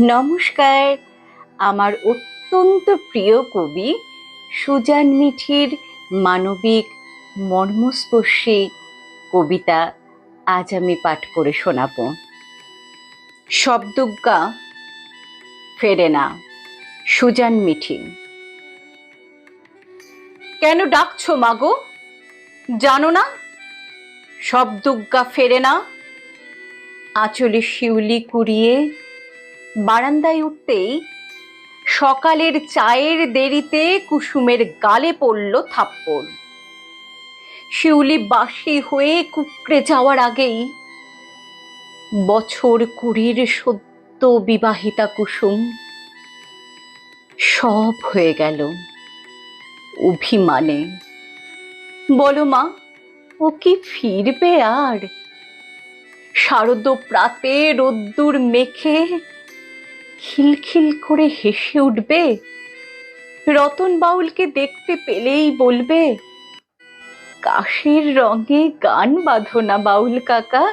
নমস্কার। আমার অত্যন্ত প্রিয় কবি সুজান মিঠির মানবিক মর্মস্পর্শী কবিতা আজ আমি পাঠ করে শোনাব। শব্দজ্ঞা ফেরে না, সুজান মিঠি। কেন ডাকছো মাগো জানো না? শব্দজ্ঞা ফেরে না, আঁচলে শিউলি কুড়িয়ে বারান্দায় উঠতেই সকালের চায়ের দেরিতে কুসুমের গালে পড়ল থাপ্পড়। শিউলি বাসি হয়ে কুকড়ে যাওয়ার আগেই বছর কুড়ির সদ্য বিবাহিতা কুসুম সব হয়ে গেল অভিমানে। বলো মা, ও কি ফিরবে আর? শারদ প্রাতে রোদ্দুর মেখে খিলখিল করে হেসে উঠবে। রতন বাউলকে দেখতে পেলেই বলবে, কাশির রঙে গান বাঁধো না বাউল কাকা।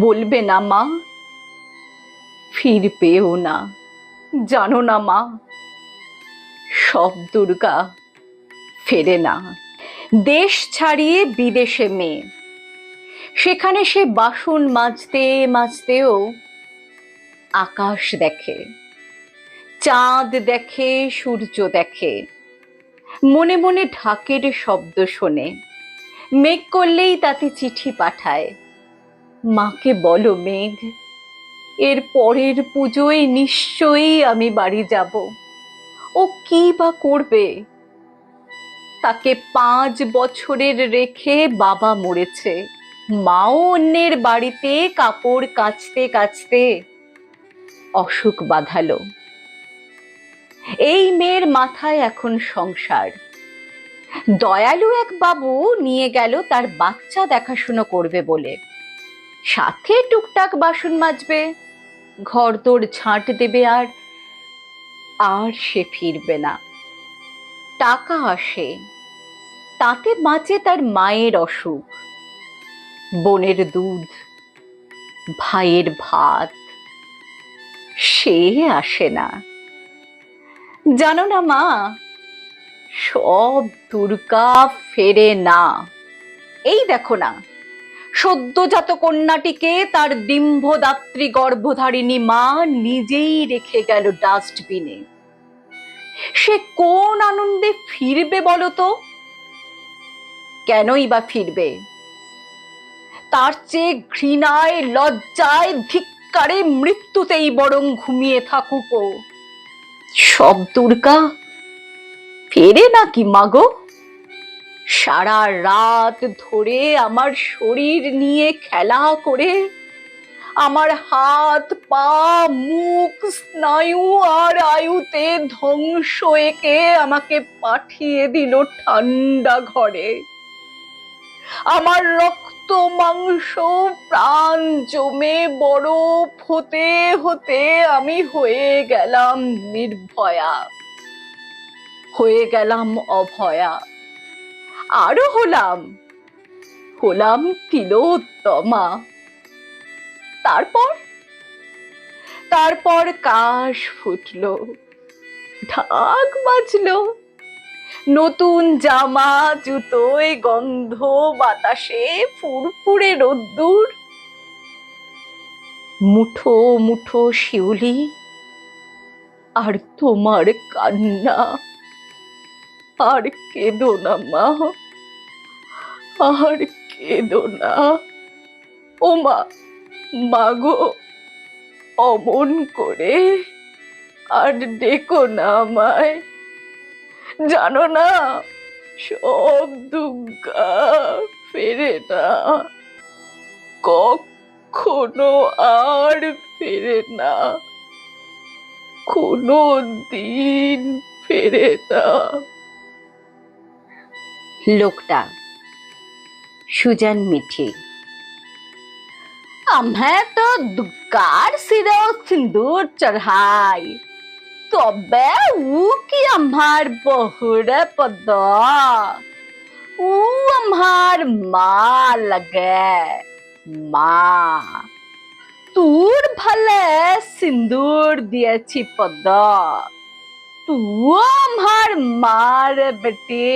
বলবে না মা ফিরবেও না, জানো না মা। সব দুর্গা ফেরে না। দেশ ছাড়িয়ে বিদেশে মেয়ে। সেখানে সে বাসন মাজতে, মাজতেও আকাশ দেখে, চাঁদ দেখে, সূর্য দেখে। মনে মনে ঢাকের শব্দ শোনে, মেঘ করলেই তাতে চিঠি পাঠায়। মাকে বলো মেঘ, এর পরের পুজোয় নিশ্চয়ই আমি বাড়ি যাব। ও কি বা করবে? তাকে পাঁচ বছরের রেখে বাবা মরেছে। মাও অন্যের বাড়িতে, কাপড় কাচতে কাচতে। অসুখ বাঁধালো। এই মেয়ের মাথায় এখন সংসার। দয়ালু এক বাবু নিয়ে গেল তার বাচ্চা দেখাশুনো করবে বলে। সাথে টুকটাক বাসন মাজবে ঘর তোর ঝাঁট দেবে আর আর সে ফিরবে না। টাকা আসে, তাতে বাঁচে তার মায়ের অসুখ। বোনের দুধ, ভাইয়ের ভাত সে আসে না। জানো না মা, সব দুর্গা ফেরে না। এই দেখো না, সদ্যজাত কন্যাটিকে তার ডিম্বদাত্রী গর্ভধারিণী মা নিজেই রেখে গেল ডাস্টবিনে সে কোন আনন্দে ফিরবে বলতো কেনই বা ফিরবে? তার চেয়ে ঘৃণায়, লজ্জায় ধিক্কারে মৃত্যুতেই বরং ঘুমিয়ে থাকুক সব দুর্গা, ফেরে নাকি মাগো? সারা রাত ধরে আমার শরীর নিয়ে খেলা করে, আমার হাত, পা, মুখ, স্নায়ু আর আয়ুতে ধ্বংস একে আমাকে পাঠিয়ে দিল ঠান্ডা ঘরে। আমার মাংস, প্রাণ জমে বরফ হতে হতে আমি হয়ে গেলাম নির্ভয়া। হয়ে গেলাম অভয়া। আরও হলাম। হলাম তিলোত্তমা। তারপর? তারপর কাশ ফুটলো, ঢাক বাজলো। নতুন জামা, জুতোয় গন্ধ, বাতাসে ফুরফুরে রোদ্দুর। মুঠো মুঠো শিউলি, আর তোমার কান্না, আর কেঁদো না মা, আর কেঁদো না। ও মা মাগো অমন করে আর ডেকো না আমায়। জানো না সব দুর্গা ফেরে না কখনো আর ফেরে না কোনো দিন ফেরে না লোকটা সুজান মিঠি हमें तो दुकार सिरे सिंदूर चढ़ाई তবে উ কি আমার বহুরে পদ? উ আমার মা লাগে। মা। তোর ভালে সিঁদুর দিয়েছি পদ্ম তুও আমার মা রে বেটি।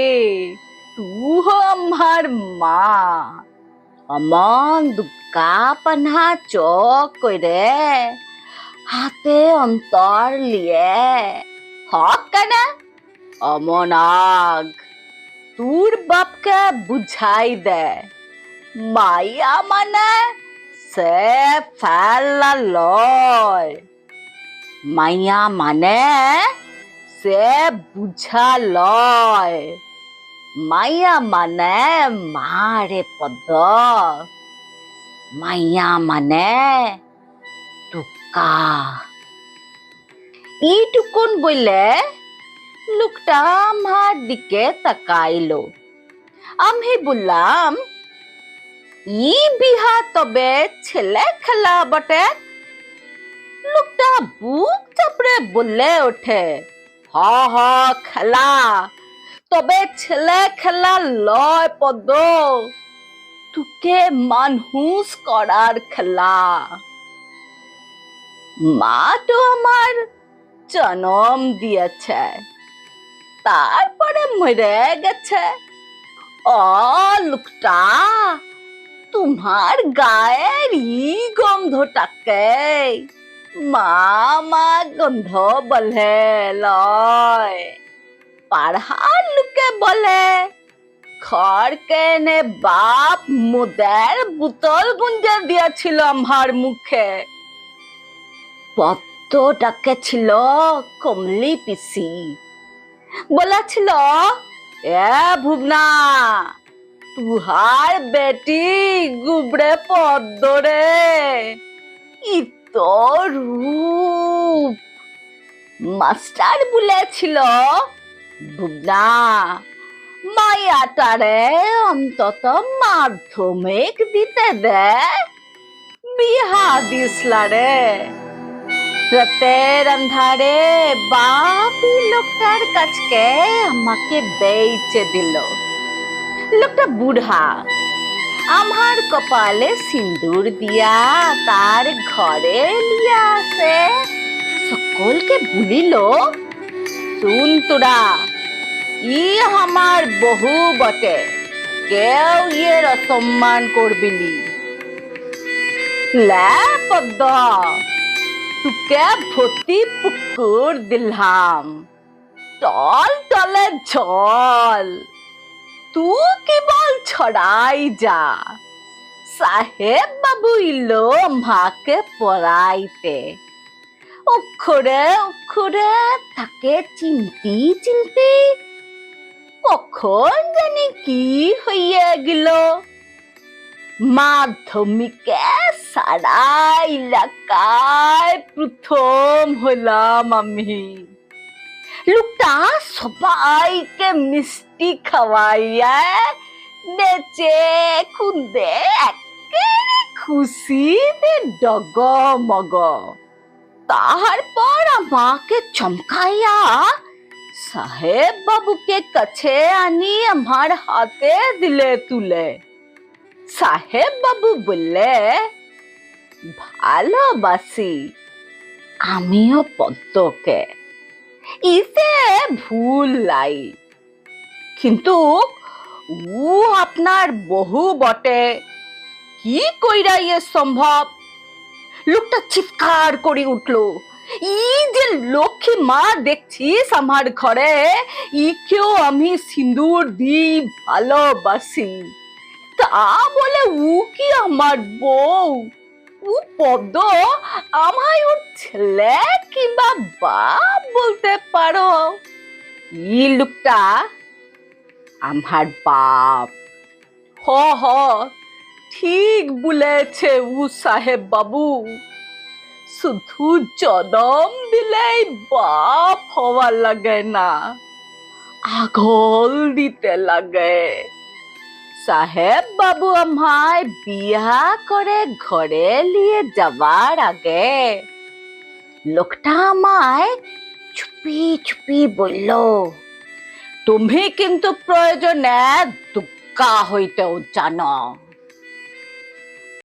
তুও আমার মা। অমন দুকা পান্হা চক কইরে হাতে অন্তর লিয়ে। হক কেনে অমনাগ তোর বাপকে বুঝাই দে। মাইয়া মানে সে ফেলা লয়। মাইয়া মানে সে বুঝা লয়। মাইয়া মানে মারে পদ মাইয়া মানে টুকা এইটুকুন বললে লোকটা আমার দিকে তাকাইলো। আমি বললাম, ই বিহা তবে ছেলে খেলা বটে? লোকটা বুক চাপড়ে বলে ওঠে, হ হ, খেলা। তবে ছেলে খেলা লয় পদ তোকে মানুষ করার খেলা। মা তো আমার জনম দিয়েছে। তারপরে মরে গেছে। ও লোকটা, তোমার গায়ের ই গন্ধটাকে মা মা গন্ধ বলে লয়। পাড়ার লোকে বলে, খড়কে নে বাপ মুদের বোতল গুঞ্জে দিয়েছিল আমার মুখে। পত্তটাকে ছিল কমলি পিসি। বলেছিল, এ ভুবনা, তুহার বেটি গুবড়ে পদ্ম রে ইত রূপ। মাস্টার বলেছিল বুবনা মায়াটারে অন্তত মাধ্যমিক দিতে দে, বিহা দিসলা রে রাতের অন্ধারে বাপি লোকটার কাছকে আমাকে বেচে দিল। লোকটা বুড়া, আমার কপালে সিন্দুর দিয়া তার ঘরে লিয়া আসে। সকলকে বলিল, শুন তোরা, ই আমার বহু বটে, কেউ ইয়ের অসম্মান করবিনি। লে পদ্ম তোকে ভর্তি পুকুর দিলাম। তল তলে জল তুই কেবল ছড়াই যা? সাহেব বাবু ইলো মাকে পড়াইতে। অক্ষরে অক্ষরে তাকে চিনতি চিনতি কখন জানি কি হইয়া গেল। মাধ্যমিকে সারা এলাকায় প্রথম হলাম আমি। লোকটা সবাইকে মিষ্টি খাওয়াইয়া নেচে খুন্দে একেবারে খুশিতে ডগমগ। তারপর আমাকে চমকাইয়া সাহেব বাবুকে কাছে আনি, আমার হাতে দিলে তুলে। সাহেব বাবু বললে ভালোবাসি আমিও পদ্মকে। ইসে ভুল লাই। কিন্তু ও আপনার বহু বটে। কি কইরা ইয়ে সম্ভব? লোকটা চিৎকার করে উঠল। ই যে লক্ষ্মী মা দেখছিস আমার ঘরে, ইকেও আমি সিঁদুর দিই ভালোবাসি। তা বলে ও কি আমার বউ? উ পদ্ম আমায় ওর ছেলে কিংবা বাপ বলতে পারো। ই লোকটা আমার বাপ। হ হ, ঠিক বলেছে উ সাহেব বাবু। শুধু জনম দিলেই বাপ হওয়া লাগে না, আগল দিতে লাগে। সাহেব বাবু আমায় বিয়া করে ঘরে নিয়ে যাবার আগে লোকটা আমায় চুপি চুপি বলল, তুমি কিন্তু প্রয়োজনে দুঃখা হইতেও জানো।